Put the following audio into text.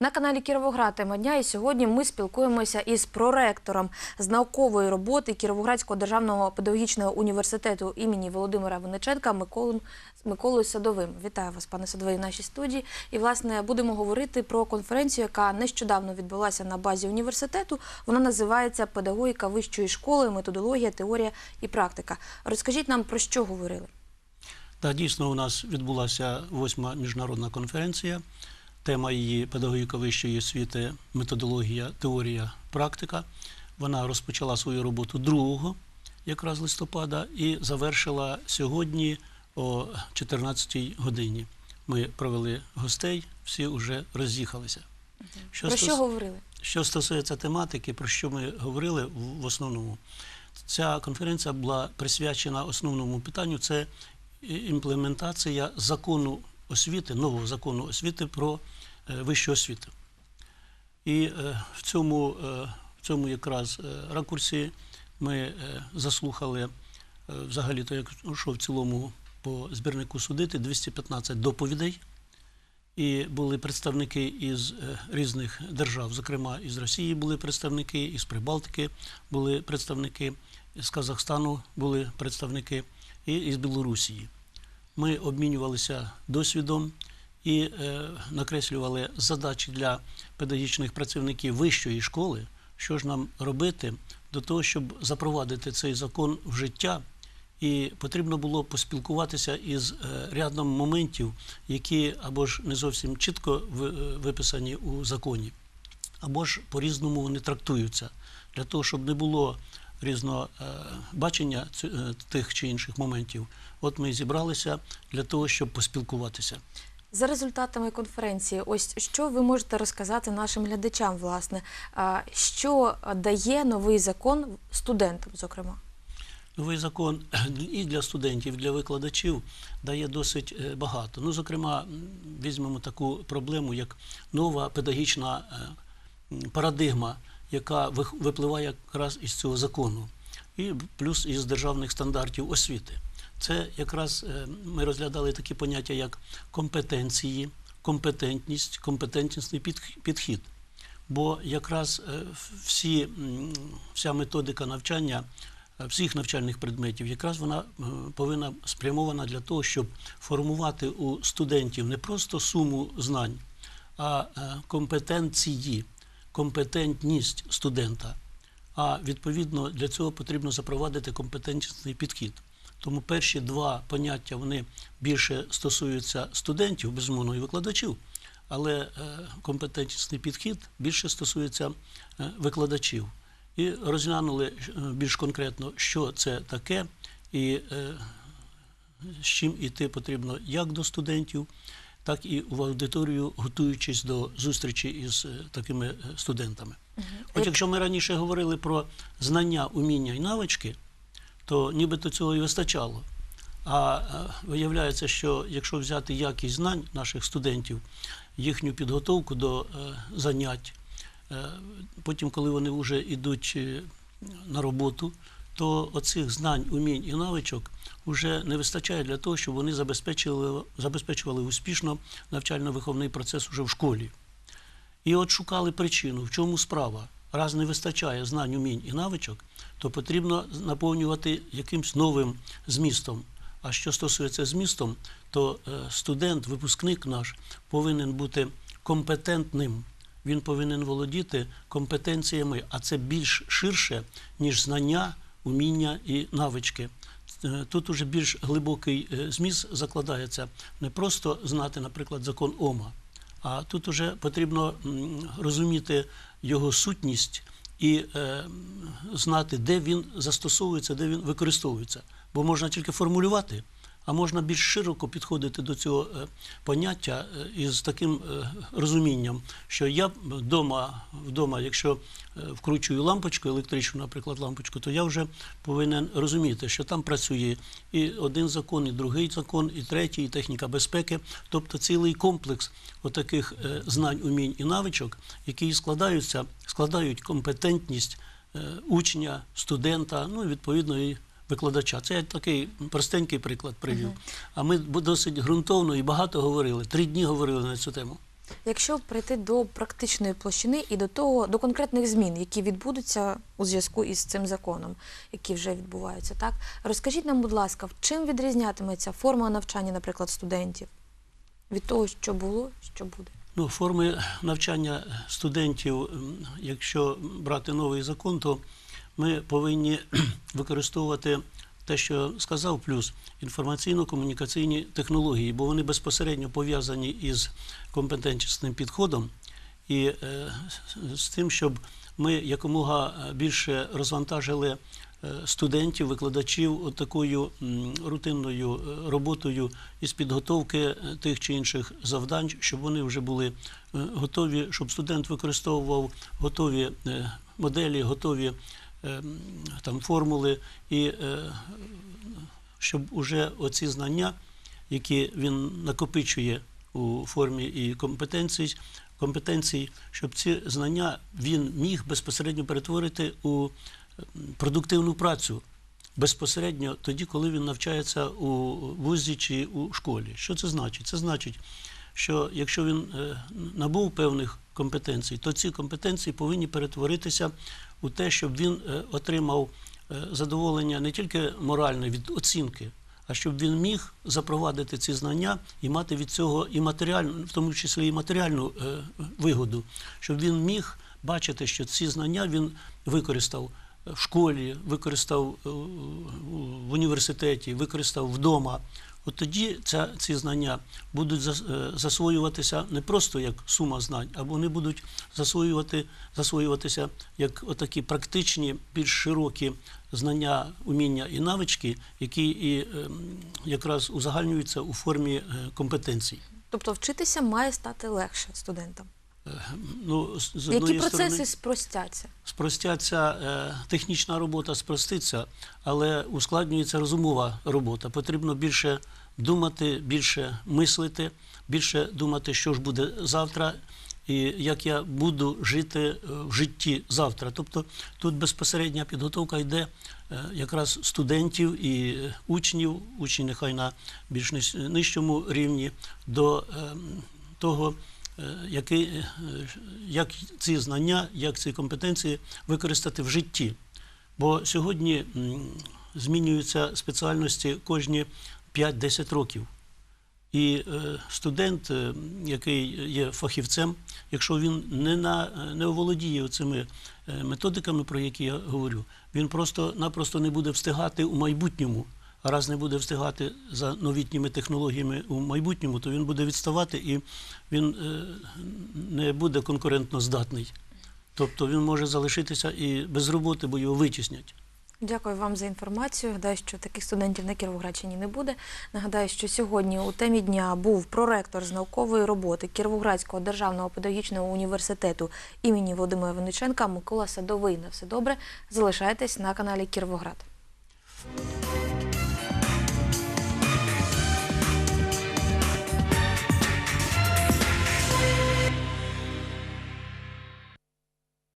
На каналі Кіровоград тема дня і сьогодні ми спілкуємося із проректором з наукової роботи Кіровоградського державного педагогічного університету імені Володимира Винниченка Миколою, Садовим. Вітаю вас, пане Садовий, в нашій студії. І власне будемо говорити про конференцію, яка нещодавно відбулася на базі університету. Вона називається Педагогіка вищої школи, методологія, теорія і практика. Розкажіть нам про що говорили. Так, дійсно, у нас відбулася восьма міжнародна конференція. Тема її педагогіка вищої освіти, методологія, теорія, практика. Вона розпочала свою роботу 2 якраз листопада і завершила сьогодні о 14-й годині. Ми провели гостей, всі вже роз'їхалися. Про що говорили? що стосується тематики, про що ми говорили в в основному, ця конференція була присвячена основному питанню це імплементація закону освіти, нового закону освіти про е, вищу освіту. І е, в цьому, е, в цьому якраз ракурсі ми заслухали е, взагалі-то, якщо в цілому по збірнику судити, 215 доповідей. І були представники із різних держав, зокрема із Росії були представники, із Прибалтики були представники, з Казахстану були представники і із Білорусії. Ми обмінювалися досвідом і е, накреслювали задачі для педагогічних працівників вищої школи, що ж нам робити до того, щоб запровадити цей закон в життя. І потрібно було поспілкуватися із е, рядом моментів, які або ж не зовсім чітко е, виписані у законі, або ж по-різному вони трактуються, для того, щоб не було різного бачення тих чи інших моментів. От ми зібралися для того, щоб поспілкуватися. За результатами конференції, ось що ви можете розказати нашим глядачам, власне, що дає новий закон студентам, зокрема? Новий закон і для студентів, і для викладачів дає досить е, багато. Ну, зокрема, візьмемо таку проблему, як нова педагогічна е, парадигма, яка випливає якраз із цього закону, і плюс із державних стандартів освіти. Це якраз е, ми розглядали такі поняття, як компетенції, компетентність, компетентнісний підх- підхід. Бо якраз е, всі, вся методика навчання е, всіх навчальних предметів, якраз вона повинна спрямована для того, щоб формувати у студентів не просто суму знань, а компетенції, компетентність студента. А відповідно для цього потрібно запровадити компетентний підхід. Тому перші два поняття вони більше стосуються студентів, безумовно, і викладачів, але е, компетентний підхід більше стосується е, викладачів. І розглянули е, більш конкретно, що це таке, і з чим іти потрібно як до студентів, так і в аудиторію, готуючись до зустрічі із такими студентами. От якщо ми раніше говорили про знання, уміння і навички, то нібито цього і вистачало. А е, виявляється, що якщо взяти якість знань наших студентів, їхню підготовку до е, занять, е, потім, коли вони вже йдуть на роботу, то оцих знань, умінь і навичок вже не вистачає для того, щоб вони забезпечили, забезпечували успішно навчально-виховний процес уже в школі. І от шукали причину, в чому справа. Раз не вистачає знань, умінь і навичок, то потрібно наповнювати якимсь новим змістом. А що стосується змістом, то е, студент, випускник наш повинен бути компетентним. Він повинен володіти компетенціями, а це більш ширше, ніж знання, уміння і навички. Е, Тут уже більш глибокий е, зміст закладається не просто знати, наприклад, закон Ома, а тут уже потрібно розуміти його сутність і е, знати, де він застосовується, де він використовується. Бо можна тільки формулювати, а можна більш широко підходити до цього е, поняття е, із таким е, розумінням, що я вдома, вдома, якщо вкручую лампочку, електричну, наприклад, лампочку, то я вже повинен розуміти, що там працює і один закон, і другий закон, і третій, і техніка безпеки, тобто цілий комплекс отаких знань, умінь і навичок, які складаються, складають компетентність учня, студента, ну і відповідно і викладача. Це я такий простенький приклад привів. А ми досить ґрунтовно і багато говорили. Три дні говорили на цю тему. Якщо прийти до практичної площини і до того до конкретних змін, які відбудуться у зв'язку із цим законом, які вже відбуваються, так розкажіть нам, будь ласка, чим відрізнятиметься форма навчання, наприклад, студентів від того, що було, що буде? Ну, форми навчання студентів, якщо брати новий закон, то ми повинні використовувати те, що сказав, плюс інформаційно-комунікаційні технології, бо вони безпосередньо пов'язані із компетентним підходом. І е, з- тим, щоб ми якомога більше розвантажили е, студентів, викладачів такою рутинною е, роботою із підготовки тих чи інших завдань, щоб вони вже були готові, щоб студент використовував готові моделі, готові там формули, і е, щоб уже оці знання, які він накопичує у формі і компетенцій, компетенцій, щоб ці знання він міг безпосередньо перетворити у продуктивну працю. Безпосередньо тоді, коли він навчається у вузі чи у школі. Що це значить? Це значить, що якщо він е, набув певних компетенцій, то ці компетенції повинні перетворитися у те, щоб він е, отримав е, задоволення не тільки моральне від оцінки, а щоб він міг запровадити ці знання і мати від цього і матеріальну, в тому числі і матеріальну е, вигоду, щоб він міг бачити, що ці знання він використав в школі, використав в університеті, використав вдома. От тоді ця, ці знання будуть е, засвоюватися не просто як сума знань, а вони будуть засвоювати, засвоюватися як отакі практичні, більш широкі знання, уміння і навички, які і ем, якраз узагальнюються у формі е, компетенцій. Тобто вчитися має стати легше студентам. Ну, з Які одної процеси сторони, спростяться? спростяться, е, технічна робота спроститься, але ускладнюється розумова робота. Потрібно більше думати, більше мислити, більше думати, що ж буде завтра. І як я буду жити е, в житті завтра. Тобто тут безпосередня підготовка йде е, якраз студентів і учнів, учні нехай на більш ниж- нижчому рівні, до того, е, який, е, як ці знання, як ці компетенції використати в житті. Бо сьогодні змінюються спеціальності кожні 5-10 років. І е, студент, який є фахівцем, якщо він не, на, не оволодіє цими методиками, про які я говорю, він просто-напросто не буде встигати у майбутньому. Раз не буде встигати за новітніми технологіями у майбутньому, то він буде відставати і він е, не буде конкурентно здатний. Тобто він може залишитися і без роботи, бо його витіснять. Дякую вам за інформацію. Гадаю, що таких студентів на Кіровоградщині не буде. Нагадаю, що сьогодні у темі дня був проректор з наукової роботи Кіровоградського державного педагогічного університету імені Володимира Винниченка Микола Садовий. На все добре. Залишайтесь на каналі Кіровоград.